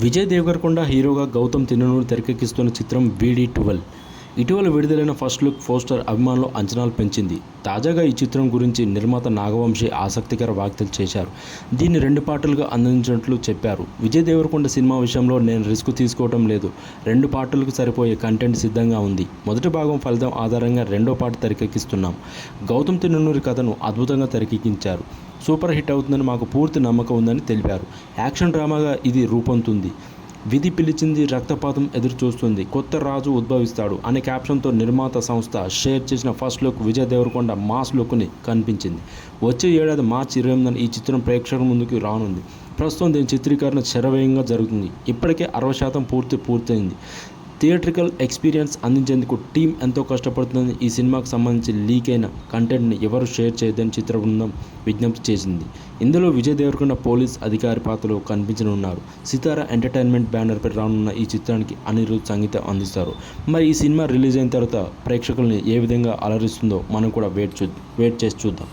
విజయ్ దేవరకొండ హీరోగా గౌతమ్ తిన్ననూరు తెరకెక్కిస్తున్న చిత్రం వీడి ట్వెల్వ్. ఇటీవల విడుదలైన ఫస్ట్ లుక్ పోస్టర్ అభిమానులు అంచనాలు పెంచింది. తాజాగా ఈ చిత్రం గురించి నిర్మాత నాగవంశి ఆసక్తికర వ్యాఖ్యలు చేశారు. దీన్ని రెండు పాటలుగా అందించినట్లు చెప్పారు. విజయ్ దేవరకొండ సినిమా విషయంలో నేను రిస్క్ తీసుకోవడం లేదు. రెండు పాటలకు సరిపోయే కంటెంట్ సిద్ధంగా ఉంది. మొదటి భాగం ఫలితం ఆధారంగా రెండో పాట తెరకెక్కిస్తున్నాం. గౌతమ్ తిన్నూరి కథను అద్భుతంగా తెరకెక్కించారు. సూపర్ హిట్ అవుతుందని మాకు పూర్తి నమ్మకం ఉందని తెలిపారు. యాక్షన్ డ్రామాగా ఇది రూపొందుతుంది. విధి పిలిచింది రక్తపాతం ఎదురు చూస్తుంది కొత్త రాజు ఉద్భవిస్తాడు అనే క్యాప్షన్తో నిర్మాత సంస్థ షేర్ చేసిన first look Vijay Deverakonda mass లుక్ని కనిపించింది. వచ్చే ఏడాది మార్చి ఇరవై ఎనిమిదిన ఈ చిత్రం ప్రేక్షకుల ముందుకు రానుంది. ప్రస్తుతం దీని చిత్రీకరణ శరవేయంగా జరుగుతుంది. ఇప్పటికే అరవై శాతం పూర్తి పూర్తయింది. థియేట్రికల్ ఎక్స్పీరియన్స్ అందించేందుకు టీం ఎంతో కష్టపడుతుందని ఈ సినిమాకు సంబంధించి లీక్ అయిన కంటెంట్ని ఎవరు షేర్ చేయదని చిత్ర బృందం విజ్ఞప్తి చేసింది. ఇందులో విజయ్ దేవరకొండ పోలీస్ అధికారి పాత్రలో కనిపించనున్నారు. సితారా ఎంటర్టైన్మెంట్ బ్యానర్పై రానున్న ఈ చిత్రానికి అనిరుద్ సంగీతం అందిస్తారు. మరి ఈ సినిమా రిలీజ్ అయిన తర్వాత ప్రేక్షకుల్ని ఏ విధంగా అలరిస్తుందో మనం కూడా వెయిట్ చూ వెయిట్ చేసి చూద్దాం.